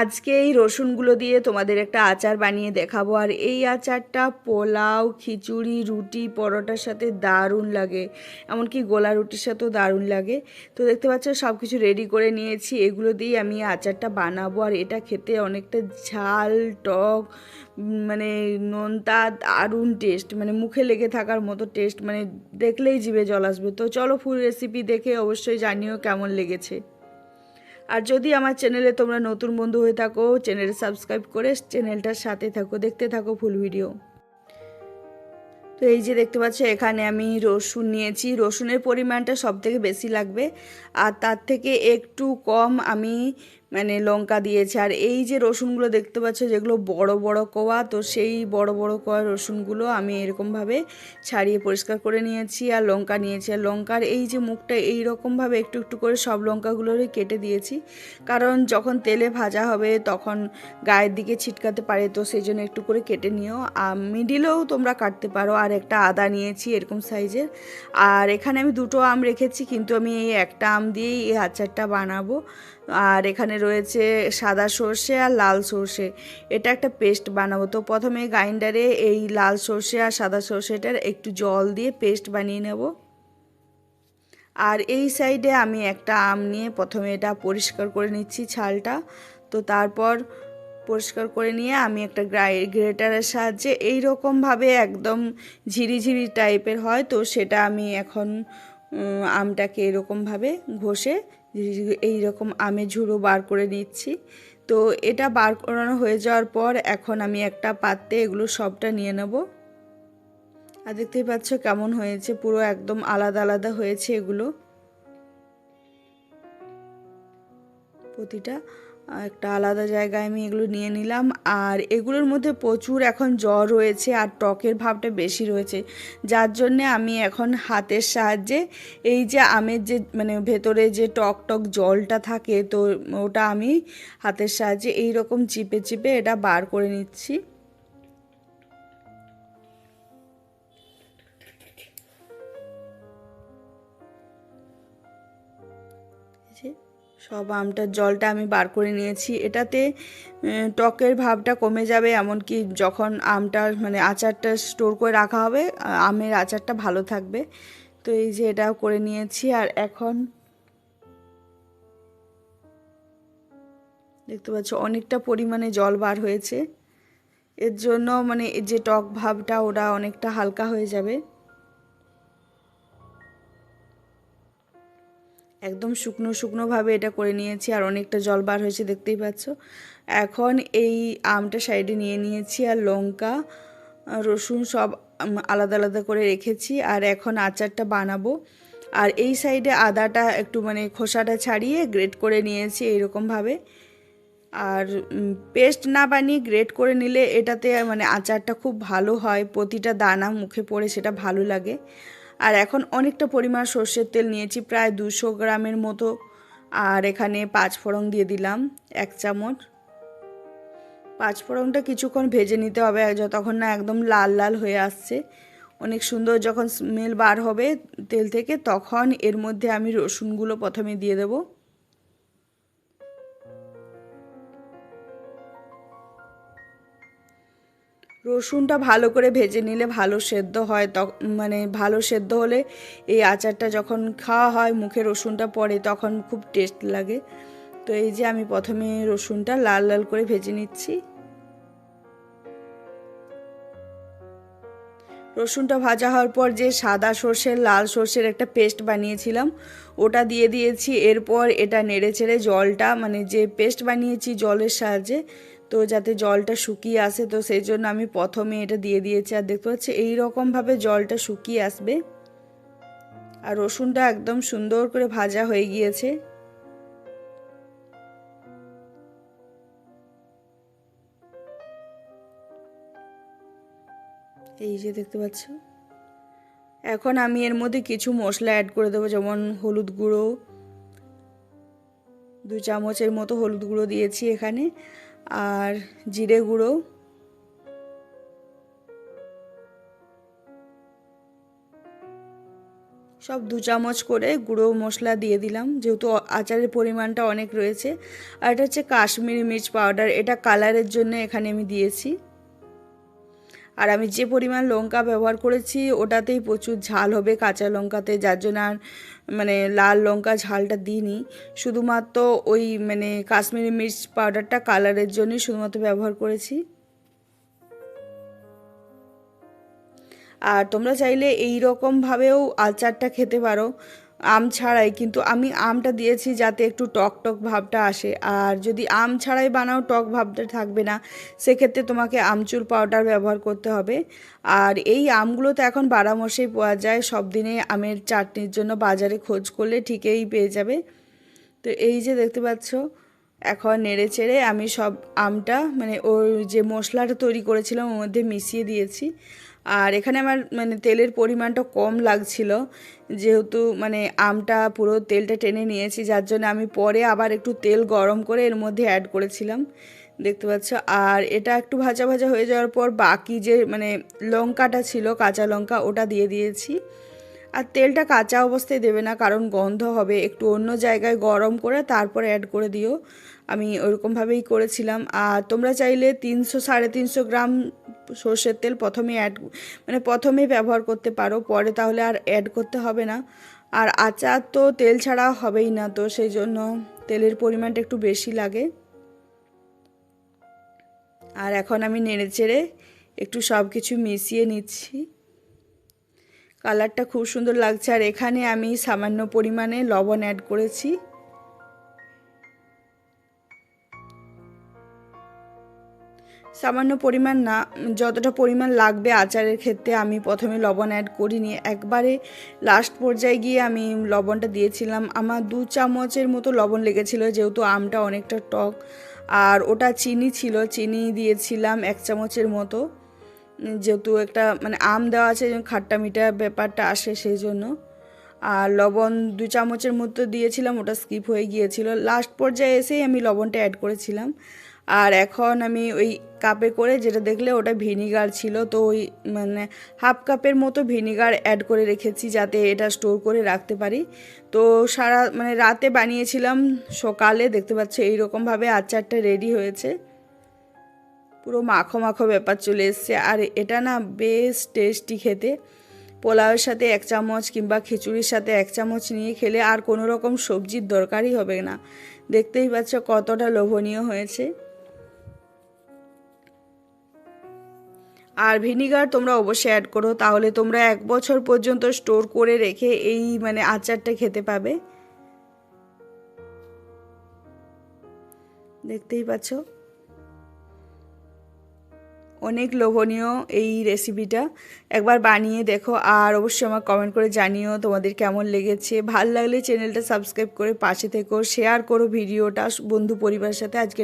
আজকে এই রসুনগুলো দিয়ে তোমাদের একটা আচার বানিয়ে দেখাবো। আর এই আচারটা পোলাও, খিচুড়ি, রুটি, পরোটার সাথে দারুণ লাগে। এমনকি গোলা রুটির সাথেও দারুণ লাগে। তো দেখতে পাচ্ছ সব কিছু রেডি করে নিয়েছি। এগুলো দিয়ে আমি আচারটা বানাবো। আর এটা খেতে অনেকটা ঝাল, টক মানে নোনতা, দারুণ টেস্ট মানে মুখে লেগে থাকার মতো টেস্ট মানে দেখলেই জিভে জল আসবে। তো চলো ফুল রেসিপি দেখে অবশ্যই জানিও কেমন লেগেছে। আর যদি আমার চ্যানেলে তোমরা নতুন বন্ধু হয়ে থাকো চ্যানেল সাবস্ক্রাইব করে চ্যানেলটার সাথে থাকো, দেখতে থাকো ফুল ভিডিও তো এই যে দেখতে পাচ্ছ, এখানে আমি রসুন নিয়েছি। রসুনের পরিমাণটা সব থেকে বেশি লাগবে। আর তার থেকে একটু কম আমি মানে লঙ্কা দিয়েছে। আর এই যে রসুনগুলো দেখতে পাচ্ছ, যেগুলো বড় বড় কোয়া, তো সেই বড় বড় কোয়া রসুনগুলো আমি এরকমভাবে ছাড়িয়ে পরিষ্কার করে নিয়েছি আর লঙ্কা নিয়েছি। আর লঙ্কার এই যে মুখটা এই রকমভাবে একটু একটু করে সব লঙ্কাগুলোরই কেটে দিয়েছি। কারণ যখন তেলে ভাজা হবে, তখন গায়ের দিকে ছিটকাতে পারে, তো সেই জন্য একটু করে কেটে নিও। আর মিডিলেও তোমরা কাটতে পারো। আর একটা আদা নিয়েছি এরকম সাইজের। আর এখানে আমি দুটো আম রেখেছি, কিন্তু আমি এই একটা আম দিয়েই এই আচারটা বানাবো। আর এখানে রয়েছে সাদা সর্ষে আর লাল সর্ষে। এটা একটা পেস্ট বানাবো। তো প্রথমে গ্রাইন্ডারে এই লাল সর্ষে আর সাদা সর্ষেটার একটু জল দিয়ে পেস্ট বানিয়ে নেব। আর এই সাইডে আমি একটা আম নিয়ে প্রথমে এটা পরিষ্কার করে নিচ্ছি ছালটা। তো তারপর পরিষ্কার করে নিয়ে আমি একটা গ্রাই, গ্রেটারের সাহায্যে এই রকমভাবে একদম ঝিরিঝিরি টাইপের হয়। তো সেটা আমি এখন আমটাকে এরকমভাবে ঘষে এই রকম আমে ঝুড়ো বার করে নিচ্ছি। তো এটা বার করানো হয়ে যাওয়ার পর এখন আমি একটা পাত্রে এগুলো সবটা নিয়ে নেব। আর দেখতেই পাচ্ছ কেমন হয়েছে, পুরো একদম আলাদা আলাদা হয়েছে এগুলো। প্রতিটা একটা আলাদা জায়গায় আমি এগুলো নিয়ে নিলাম। আর এগুলোর মধ্যে প্রচুর এখন জ্বর রয়েছে আর টকের ভাবটা বেশি রয়েছে। যার জন্যে আমি এখন হাতের সাহায্যে এই যে আমের যে মানে ভেতরে যে টক টক জলটা থাকে, তো ওটা আমি হাতের সাহায্যে এই রকম চিপে চিপে এটা বার করে নিচ্ছি। সব আমটার জলটা আমি বার করে নিয়েছি। এটাতে টকের ভাবটা কমে যাবে, এমনকি যখন আমটা মানে আচারটা স্টোর করে রাখা হবে আমের আচারটা ভালো থাকবে। তো এই যে এটা করে নিয়েছি, আর এখন দেখতে পাচ্ছ, অনেকটা পরিমাণে জল বার হয়েছে। এর জন্য মানে যে টক ভাবটা, ওটা অনেকটা হালকা হয়ে যাবে। একদম শুকনো শুকনোভাবে এটা করে নিয়েছি আর অনেকটা জল বার হয়েছে, দেখতেই পাচ্ছ। এখন এই আমটা সাইডে নিয়ে নিয়েছি আর লঙ্কা, রসুন সব আলাদা আলাদা করে রেখেছি আর এখন আচারটা বানাবো। আর এই সাইডে আদাটা একটু মানে খোসাটা ছাড়িয়ে গ্রেট করে নিয়েছি এইরকমভাবে। আর পেস্ট না বানিয়ে গ্রেট করে নিলে এটাতে মানে আচারটা খুব ভালো হয়, প্রতিটা দানা মুখে পড়ে সেটা ভালো লাগে। আর এখন অনেকটা পরিমাণ সর্ষের তেল নিয়েছি, প্রায় দুশো গ্রামের মতো। আর এখানে পাঁচ ফোড়ন দিয়ে দিলাম, এক চামচ। পাঁচ ফোড়নটা কিছুক্ষণ ভেজে নিতে হবে যতক্ষণ না একদম লাল লাল হয়ে আসছে। অনেক সুন্দর যখন স্মেল বার হবে তেল থেকে, তখন এর মধ্যে আমি রসুনগুলো প্রথমে দিয়ে দেবো। রসুনটা ভালো করে ভেজে নিলে ভালো সেদ্ধ হয় মানে ভালো সেদ্ধ হলে এই আচারটা যখন খাওয়া হয়, মুখে রসুনটা পড়ে তখন খুব টেস্ট লাগে। তো এই যে আমি প্রথমে রসুনটা লাল লাল করে ভেজে নিচ্ছি। রসুনটা ভাজা হওয়ার পর যে সাদা সর্ষের, লাল সর্ষের একটা পেস্ট বানিয়েছিলাম, ওটা দিয়ে দিয়েছি। এরপর এটা নেড়ে ছেড়ে জলটা মানে যে পেস্ট বানিয়েছি জলের সাহায্যে তো যাতে জলটা শুকিয়ে আসে, তো সেই জন্য আমি প্রথমে এটা দিয়ে দিয়েছি। আর দেখতে পাচ্ছি এইরকমভাবে জলটা শুকিয়ে আসবে। আর রসুনটা একদম সুন্দর করে ভাজা হয়ে গিয়েছে। এই যে দেখতে পাচ্ছ, এখন আমি এর মধ্যে কিছু মশলা অ্যাড করে দেবো, যেমন হলুদ গুঁড়ো। দু চামচের মতো হলুদ গুঁড়ো দিয়েছি এখানে। আর জিরে গুঁড়ো। সব দু চামচ করে গুঁড়ো মশলা দিয়ে দিলাম, যেহেতু আচারের পরিমাণটা অনেক রয়েছে। আর এটা হচ্ছে কাশ্মীরি মির্চ পাউডার, এটা কালারের জন্য এখানে আমি দিয়েছি। আর আমি যে পরিমাণ লঙ্কা ব্যবহার করেছি, ওটাতেই প্রচুর ঝাল হবে কাঁচা লঙ্কাতে। যার জন্য আর মানে লাল লঙ্কা ঝালটা দিইনি। শুধুমাত্র ওই মানে কাশ্মীরি মির্চ পাউডারটা কালারের জন্যই শুধুমাত্র ব্যবহার করেছি। আর তোমরা চাইলে এই রকমভাবেও আচারটা খেতে পারো। আম ছাড়াই, কিন্তু আমি আমটা দিয়েছি যাতে একটু টক টক ভাবটা আসে। আর যদি আম ছাড়াই বানাও, টক ভাবটা থাকবে না। সেক্ষেত্রে তোমাকে আমচুর পাউডার ব্যবহার করতে হবে। আর এই আমগুলো তো এখন বারামসেই পাওয়া যায়। সব দিনে আমের চাটনির জন্য বাজারে খোঁজ করলে ঠিকই পেয়ে যাবে। তো এই যে দেখতে পাচ্ছ, এখন নেড়ে চেড়ে আমি সব আমটা মানে ওর যে মশলাটা তৈরি করেছিলাম, ওর মধ্যে মিশিয়ে দিয়েছি। আর এখানে আমার মানে তেলের পরিমাণটা কম লাগছিল, যেহেতু মানে আমটা পুরো তেলটা টেনে নিয়েছি, যার জন্য আমি পরে আবার একটু তেল গরম করে এর মধ্যে অ্যাড করেছিলাম, দেখতে পাচ্ছ? আর এটা একটু ভাজা ভাজা হয়ে যাওয়ার পর বাকি যে মানে লঙ্কাটা ছিল, কাঁচা লঙ্কা, ওটা দিয়ে দিয়েছি। আর তেলটা কাঁচা অবস্থায় দেবে না, কারণ গন্ধ হবে। একটু অন্য জায়গায় গরম করে তারপরে অ্যাড করে দিও। আমি ওরকমভাবেই করেছিলাম। আর তোমরা চাইলে তিনশো, সাড়ে তিনশো গ্রাম সর্ষের তেল প্রথমে অ্যাড মানে প্রথমেই ব্যবহার করতে পারো, পরে তাহলে আর অ্যাড করতে হবে না। আর আচার তো তেল ছাড়া হবেই না, তো সেই জন্য তেলের পরিমাণটা একটু বেশি লাগে। আর এখন আমি নেড়ে চেড়ে একটু সব কিছু মিশিয়ে নিচ্ছি। কালারটা খুব সুন্দর লাগছে। আর এখানে আমি সামান্য পরিমাণে লবণ অ্যাড করেছি। সামান্য পরিমাণ না, যতটা পরিমাণ লাগবে আচারের ক্ষেত্রে আমি প্রথমে লবণ অ্যাড করিনি। একবারে লাস্ট পর্যায়ে গিয়ে আমি লবণটা দিয়েছিলাম। আমার দু চামচের মতো লবণ লেগেছিল, যেহেতু আমটা অনেকটা টক। আর ওটা চিনি ছিল, চিনি দিয়েছিলাম এক চামচের মতো। যেহেতু একটা মানে আম দেওয়া আছে খাট্টা মিঠা ব্যাপারটা আসে সেই জন্য। আর লবণ দু চামচের মতো দিয়েছিলাম, ওটা স্কিপ হয়ে গিয়েছিল। লাস্ট পর্যায়ে এসেই আমি লবণটা অ্যাড করেছিলাম। আর এখন আমি ওই কাপে করে যেটা দেখলে ওটা ভিনিগার ছিল, তো ওই মানে হাফ কাপের মতো ভিনিগার অ্যাড করে রেখেছি যাতে এটা স্টোর করে রাখতে পারি। তো সারা মানে রাতে বানিয়েছিলাম সকালে, দেখতে পাচ্ছ এইরকমভাবে আচারটা রেডি হয়েছে। পুরো মাখো মাখো ব্যাপার চলে এসছে। আর এটা না বেশ টেস্টি খেতে। পোলাওয়ের সাথে এক চামচ কিংবা খিচুড়ির সাথে এক চামচ নিয়ে খেলে আর কোনো রকম সবজির দরকারই হবে না। দেখতেই পাচ্ছ কতটা লোভনীয় হয়েছে। আর ভিনিগার তোমরা অবশ্যই অ্যাড করো, তাহলে তোমরা এক বছর পর্যন্ত স্টোর করে রেখে এই মানে আচারটা খেতে পাবে। দেখতেই পাচ্ছ? অনেক লোভনীয় এই রেসিপিটা একবার বানিয়ে দেখো আর অবশ্যই আমার কমেন্ট করে জানিও তোমাদের কেমন লেগেছে। ভালো লাগলে চ্যানেলটা সাবস্ক্রাইব করে পাশে থেকো শেয়ার করো ভিডিওটা বন্ধু পরিবারের সাথে। আজকে